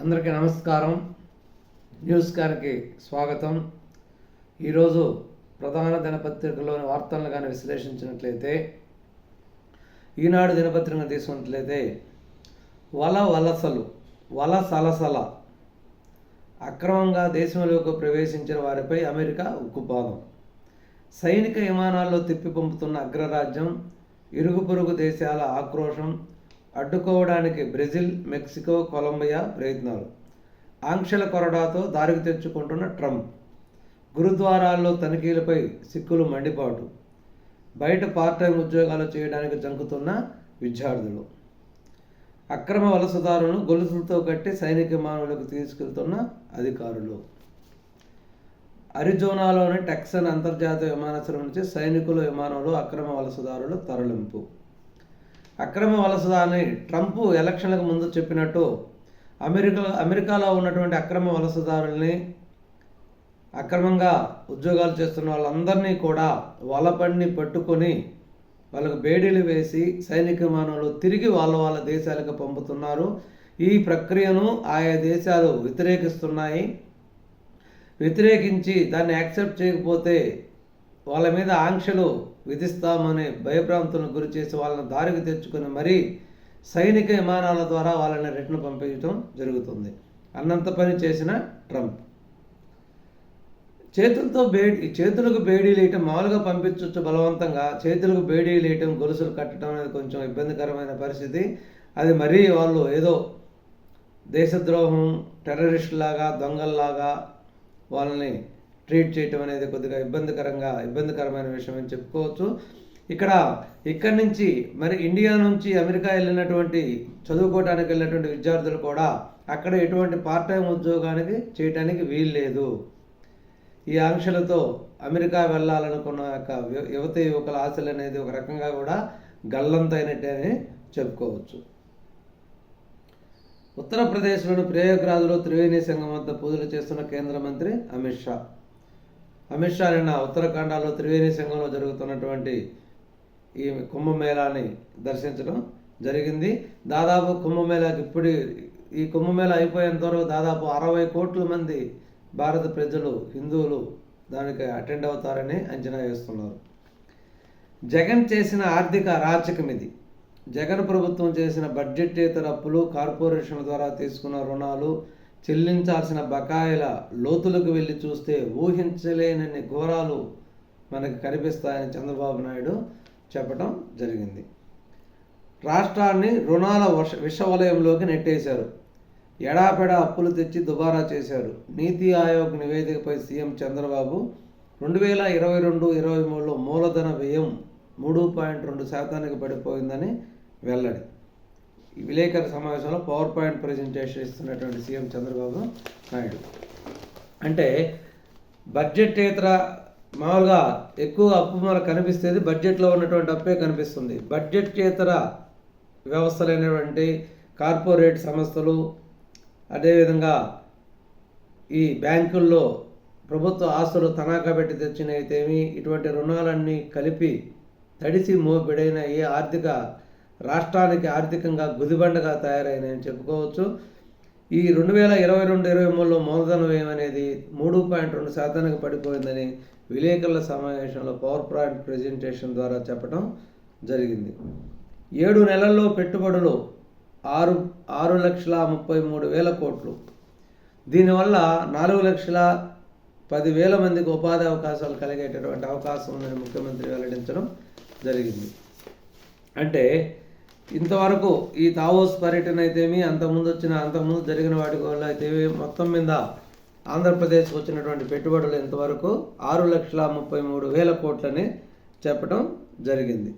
అందరికీ నమస్కారం. న్యూస్ కార్కి స్వాగతం. ఈరోజు ప్రధాన దినపత్రికలోని వార్తలను కానీ విశ్లేషించినట్లయితే ఈనాడు దినపత్రికను తీసుకున్నట్లయితే వల వలసలు వల సలసల అక్రమంగా దేశంలోకి ప్రవేశించిన వారిపై అమెరికా ఉక్కుపాదం. సైనిక విమానాల్లో తిప్పి పంపుతున్న అగ్రరాజ్యం ఇరుగు పొరుగు దేశాల ఆక్రోశం అడ్డుకోవడానికి బ్రెజిల్ మెక్సికో కొలంబియా ప్రయత్నాలు. ఆంక్షల కొరడాతో దారికి తెచ్చుకుంటున్న ట్రంప్. గురుద్వారాల్లో తనిఖీలపై సిక్కులు మండిపాటు. బయట పార్ట్ టైం ఉద్యోగాలు చేయడానికి జంకుతున్న విద్యార్థులు. అక్రమ వలసదారులను గొలుసులతో కట్టి సైనిక విమానాలకు తీసుకెళ్తున్న అధికారులు. అరిజోనాలోని టెక్సన్ అంతర్జాతీయ విమానాశ్రయం నుంచి సైనికుల విమానంలో అక్రమ వలసదారులు తరలింపు. అక్రమ వలసదారిని ట్రంప్ ఎలక్షన్లకు ముందు చెప్పినట్టు అమెరికా అమెరికాలో ఉన్నటువంటి అక్రమ వలసదారుల్ని అక్రమంగా ఉద్యోగాలు చేస్తున్న వాళ్ళందరినీ కూడా వలపడిని పట్టుకొని వాళ్ళకు బేడీలు వేసి సైనిక విమానంలో తిరిగి వాళ్ళ వాళ్ళ దేశాలకు పంపుతున్నారు. ఈ ప్రక్రియను ఆయా దేశాలు వ్యతిరేకిస్తున్నాయి. వ్యతిరేకించి దాన్ని యాక్సెప్ట్ చేయకపోతే వాళ్ళ మీద ఆంక్షలు విధిస్తామని భయభ్రాంతులను గురి చేసి వాళ్ళని దారికి తెచ్చుకుని మరీ సైనిక విమానాల ద్వారా వాళ్ళని రిటర్న్ పంపించడం జరుగుతుంది. అన్నంత పని చేసిన ట్రంప్. చేతులతో బేడి చేతులకు బేడీలు వేయటం మామూలుగా పంపించవచ్చు బలవంతంగా. చేతులకు బేడీలు వేయటం గొలుసులు కట్టడం అనేది కొంచెం ఇబ్బందికరమైన పరిస్థితి. అది మరీ వాళ్ళు ఏదో దేశద్రోహం టెర్రరిస్ట్ లాగా దొంగల్లాగా వాళ్ళని ట్రీట్ చేయటం అనేది కొద్దిగా ఇబ్బందికరంగా ఇబ్బందికరమైన విషయం అని చెప్పుకోవచ్చు. ఇక్కడ ఇక్కడి నుంచి మరి ఇండియా నుంచి అమెరికా వెళ్ళినటువంటి చదువుకోవడానికి వెళ్ళినటువంటి విద్యార్థులు కూడా అక్కడ ఎటువంటి పార్ట్ టైం ఉద్యోగానికి చేయటానికి వీలు లేదు ఈ ఆంక్షలతో అమెరికా వెళ్ళాలనుకున్న యొక్క యువత యువకుల ఆశలు అనేది ఒక రకంగా కూడా గల్లంతైనట్టే అని చెప్పుకోవచ్చు. ఉత్తరప్రదేశ్లోని ప్రయోగరాజులో త్రివేణి సంఘం వద్ద పూజలు చేస్తున్న కేంద్ర మంత్రి అమిత్ షా. అమిత్ షా నిన్న ఉత్తరాఖండలో త్రివేణి సంఘంలో జరుగుతున్నటువంటి ఈ కుంభమేళాని దర్శించడం జరిగింది. దాదాపు కుంభమేళాకి ఇప్పుడు ఈ కుంభమేళ అయిపోయేంత వరకు దాదాపు అరవై కోట్ల మంది భారత ప్రజలు హిందువులు దానికి అటెండ్ అవుతారని అంచనా వేస్తున్నారు. జగన్ చేసిన ఆర్థిక అరాచకం ఇది. జగన్ ప్రభుత్వం చేసిన బడ్జెటేతర అప్పులు కార్పొరేషన్ల ద్వారా తీసుకున్న రుణాలు చెల్లించాల్సిన బకాయిల లోతులకు వెళ్ళి చూస్తే ఊహించలేనన్ని ఘోరాలు మనకు కనిపిస్తాయని చంద్రబాబు నాయుడు చెప్పడం జరిగింది. రాష్ట్రాన్ని రుణాల వర్ష విషవలయంలోకి నెట్టేశారు. ఎడాపెడా అప్పులు తెచ్చి దుబారా చేశారు. నీతి ఆయోగ్ నివేదికపై సీఎం చంద్రబాబు రెండు వేల ఇరవై రెండు ఇరవై మూడులో మూలధన వ్యయం మూడు పాయింట్ రెండు శాతానికి పడిపోయిందని వెల్లడి. ఈ విలేకరుల సమావేశంలో పవర్ పాయింట్ ప్రజెంటేషన్ ఇస్తున్నటువంటి సీఎం చంద్రబాబు నాయుడు. అంటే బడ్జెటేతర మామూలుగా ఎక్కువ అప్పు మనకు కనిపిస్తుంది బడ్జెట్లో ఉన్నటువంటి అప్పే కనిపిస్తుంది. బడ్జెటేతర వ్యవస్థలైనటువంటి కార్పొరేట్ సంస్థలు అదేవిధంగా ఈ బ్యాంకుల్లో ప్రభుత్వ ఆస్తులు తనఖా పెట్టి తెచ్చినైతేమి ఇటువంటి రుణాలన్నీ కలిపి తడిసి మోపిడైన ఏ ఆర్థిక రాష్ట్రానికి ఆర్థికంగా గుదిబండగా తయారైనాయని చెప్పుకోవచ్చు. ఈ రెండు వేల ఇరవై రెండు ఇరవై మూడులో మూలధన వ్యయం అనేది మూడు పాయింట్ రెండు శాతానికి పడిపోయిందని విలేకరుల సమావేశంలో పవర్ పాయింట్ ప్రజెంటేషన్ ద్వారా చెప్పడం జరిగింది. ఏడు నెలల్లో పెట్టుబడులు ఆరు ఆరు లక్షల ముప్పై మూడు వేల కోట్లు. దీనివల్ల నాలుగు లక్షల పదివేల మందికి ఉపాధి అవకాశాలు కలిగేటటువంటి అవకాశం ఉందని ముఖ్యమంత్రి వెల్లడించడం జరిగింది. అంటే ఇంతవరకు ఈ తావోస్ పర్యటన అయితేమి అంతకుముందు వచ్చిన అంతకుముందు జరిగిన వాటి వల్ల అయితే మొత్తం మీద ఆంధ్రప్రదేశ్కి వచ్చినటువంటి పెట్టుబడులు ఇంతవరకు ఆరు లక్షల ముప్పై మూడు వేల కోట్లని చెప్పడం జరిగింది.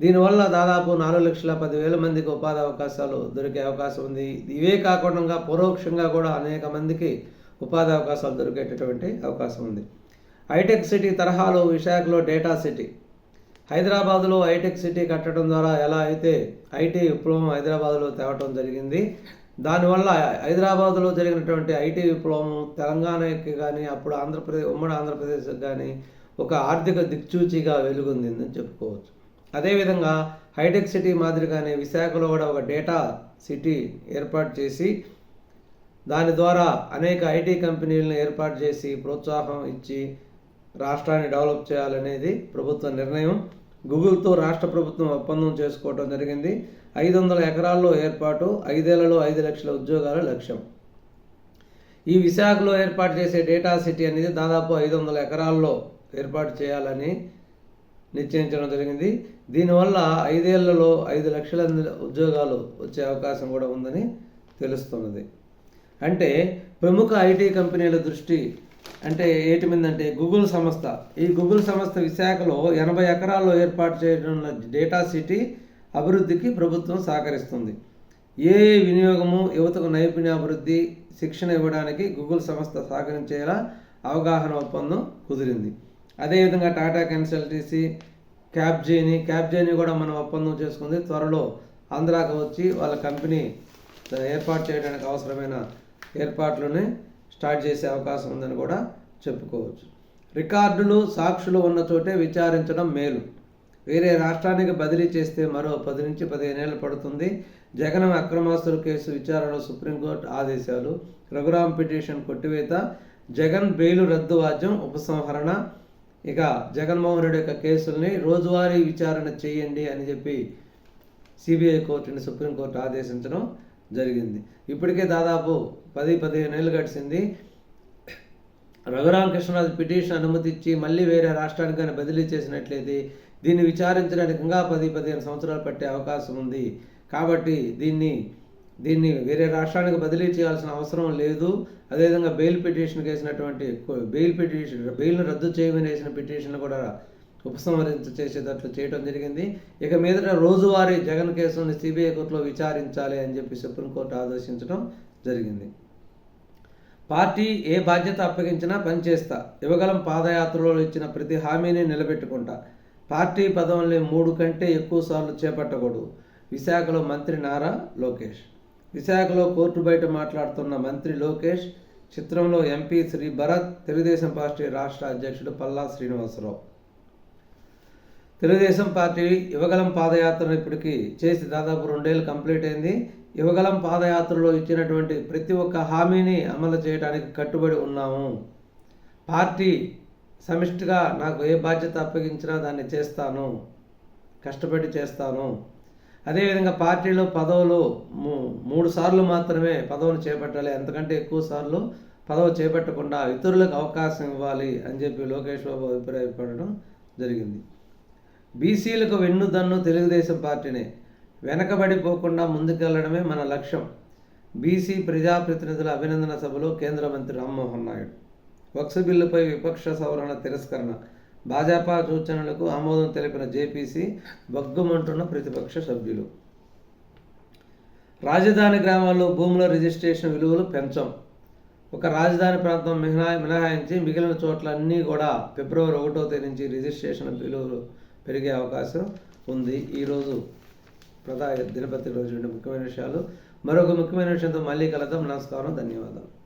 దీనివల్ల దాదాపు నాలుగు లక్షల పదివేల మందికి ఉపాధి అవకాశాలు దొరికే అవకాశం ఉంది. ఇవే కాకుండా పరోక్షంగా కూడా అనేక మందికి ఉపాధి అవకాశాలు దొరికేటటువంటి అవకాశం ఉంది. హైటెక్ సిటీ తరహాలో విశాఖలో డేటా సిటీ. హైదరాబాద్లో హైటెక్ సిటీ కట్టడం ద్వారా ఎలా అయితే ఐటీ విప్లవం హైదరాబాద్లో తేవటం జరిగింది దానివల్ల హైదరాబాద్లో జరిగినటువంటి ఐటీ విప్లవం తెలంగాణకి కానీ అప్పుడు ఆంధ్రప్రదేశ్ ఉమ్మడి ఆంధ్రప్రదేశ్కి కానీ ఒక ఆర్థిక దిక్చూచిగా వెలుగొందిందని చెప్పుకోవచ్చు. అదేవిధంగా హైటెక్ సిటీ మాదిరిగానే విశాఖలో కూడా ఒక డేటా సిటీ ఏర్పాటు చేసి దాని ద్వారా అనేక ఐటీ కంపెనీలను ఏర్పాటు చేసి ప్రోత్సాహం ఇచ్చి రాష్ట్రాన్ని డెవలప్ చేయాలనేది ప్రభుత్వ నిర్ణయం. గూగుల్తో రాష్ట్ర ప్రభుత్వం ఒప్పందం చేసుకోవడం జరిగింది. ఐదు వందల ఎకరాల్లో ఏర్పాటు ఐదేళ్ళలో ఐదు లక్షల ఉద్యోగాల లక్ష్యం. ఈ విశాఖలో ఏర్పాటు చేసే డేటా సిటీ అనేది దాదాపు ఐదు వందల ఎకరాల్లో ఏర్పాటు చేయాలని నిశ్చయించడం జరిగింది. దీనివల్ల ఐదేళ్ళలో ఐదు లక్షల ఉద్యోగాలు వచ్చే అవకాశం కూడా ఉందని తెలుస్తున్నది. అంటే ప్రముఖ ఐటీ కంపెనీల దృష్టి అంటే ఏటి మీద అంటే గూగుల్ సంస్థ. ఈ గూగుల్ సంస్థ విశాఖలో ఎనభై ఎకరాల్లో ఏర్పాటు చేయడం డేటా సిటీ అభివృద్ధికి ప్రభుత్వం సహకరిస్తుంది. ఏ వినియోగము యువతకు నైపుణ్యాభివృద్ధి శిక్షణ ఇవ్వడానికి గూగుల్ సంస్థ సహకరించేలా అవగాహన ఒప్పందం కుదిరింది. అదేవిధంగా టాటా కన్సల్టెన్సీ క్యాబ్జీని క్యాబ్జీని కూడా మనం ఒప్పందం చేసుకుంది. త్వరలో ఆంధ్రాకు వచ్చి వాళ్ళ కంపెనీ ఏర్పాటు చేయడానికి అవసరమైన ఏర్పాట్లని స్టార్ట్ చేసే అవకాశం ఉందని కూడా చెప్పుకోవచ్చు. రికార్డులు సాక్షులు ఉన్న చోటే విచారించడం మేలు. వేరే రాష్ట్రానికి బదిలీ చేస్తే మరో పది నుంచి పదిహేను ఏళ్ళు పడుతుంది. జగన్ అక్రమాస్తుల కేసు విచారణలో సుప్రీంకోర్టు ఆదేశాలు. రఘురాం పిటిషన్ కొట్టివేత. జగన్ బెయిలు రద్దు వాద్యం ఉపసంహరణ. ఇక జగన్మోహన్ రెడ్డి యొక్క కేసుల్ని రోజువారీ విచారణ చేయండి అని చెప్పి సిబిఐ కోర్టుని సుప్రీంకోర్టు ఆదేశించడం జరిగింది. ఇప్పటికే దాదాపు పది పదిహేను ఏళ్ళు గడిచింది. రఘురామకృష్ణరాజు పిటిషన్ అనుమతి ఇచ్చి మళ్ళీ వేరే రాష్ట్రానికి కానీ బదిలీ చేసినట్లయితే దీన్ని విచారించడానికి ఇంకా పది పదిహేను సంవత్సరాలు పట్టే అవకాశం ఉంది. కాబట్టి దీన్ని దీన్ని వేరే రాష్ట్రానికి బదిలీ చేయాల్సిన అవసరం లేదు. అదేవిధంగా బెయిల్ పిటిషన్ వేసినటువంటి బెయిల్ పిటిషన్ బెయిల్ను రద్దు చేయమని వేసిన పిటిషన్ కూడా ఉపసంహరించ చేసేటట్లు చేయడం జరిగింది. ఇక మీదట రోజువారీ జగన్ కేసుని సిబిఐ కోర్టులో విచారించాలి అని చెప్పి సుప్రీంకోర్టు ఆదేశించడం జరిగింది. పార్టీ ఏ బాధ్యత అప్పగించినా పనిచేస్తా యువగలం పాదయాత్రలో ఇచ్చిన ప్రతి హామీని నిలబెట్టుకుంటా. పార్టీ పదవుల్ని మూడు కంటే ఎక్కువ సార్లు చేపట్టకూడదు. విశాఖలో మంత్రి నారా లోకేష్. విశాఖలో కోర్టు బయట మాట్లాడుతున్న మంత్రి లోకేష్ చిత్రంలో ఎంపీ శ్రీ భరత్ తెలుగుదేశం పార్టీ రాష్ట్ర అధ్యక్షుడు పల్లా శ్రీనివాసరావు. తెలుగుదేశం పార్టీ యువగలం పాదయాత్రను ఇప్పటికీ చేసి దాదాపు రెండేళ్ళు కంప్లీట్ అయింది. యువగలం పాదయాత్రలో ఇచ్చినటువంటి ప్రతి ఒక్క హామీని అమలు చేయడానికి కట్టుబడి ఉన్నాము. పార్టీ సమిష్టిగా నాకు ఏ బాధ్యత అప్పగించినా దాన్ని చేస్తాను. కష్టపడి చేస్తాను. అదేవిధంగా పార్టీలో పదవులు మూడు సార్లు మాత్రమే పదవులు చేపట్టాలి. ఎంతకంటే ఎక్కువ సార్లు పదవి చేపట్టకుండా ఇతరులకు అవకాశం ఇవ్వాలి అని చెప్పి లోకేష్ బాబు అభిప్రాయపడడం జరిగింది. బీసీలకు వెన్నుదన్ను తెలుగుదేశం పార్టీనే. వెనకబడిపోకుండా ముందుకెళ్ళడమే మన లక్ష్యం. బీసీ ప్రజాప్రతినిధుల అభినందన సభలో కేంద్ర మంత్రి రామ్మోహన్ నాయుడు. వక్స్ బిల్లుపై విపక్ష సవరణ తిరస్కరణ భాజపా సూచనలకు ఆమోదం తెలిపిన జేపీసీ బగ్గుమంటున్న ప్రతిపక్ష సభ్యులు. రాజధాని గ్రామాల్లో భూముల రిజిస్ట్రేషన్ విలువలు పెంచం. ఒక రాజధాని ప్రాంతం మినహా మినహాయించి మిగిలిన చోట్ల అన్నీ కూడా ఫిబ్రవరి ఒకటో తేదీ నుంచి రిజిస్ట్రేషన్ విలువలు పెరిగే అవకాశం ఉంది. ఈరోజు ప్రధాన దినపతి రోజు ముఖ్యమైన విషయాలు. మరొక ముఖ్యమైన విషయంతో మళ్ళీ కలుద్దాం. నమస్కారం. ధన్యవాదాలు.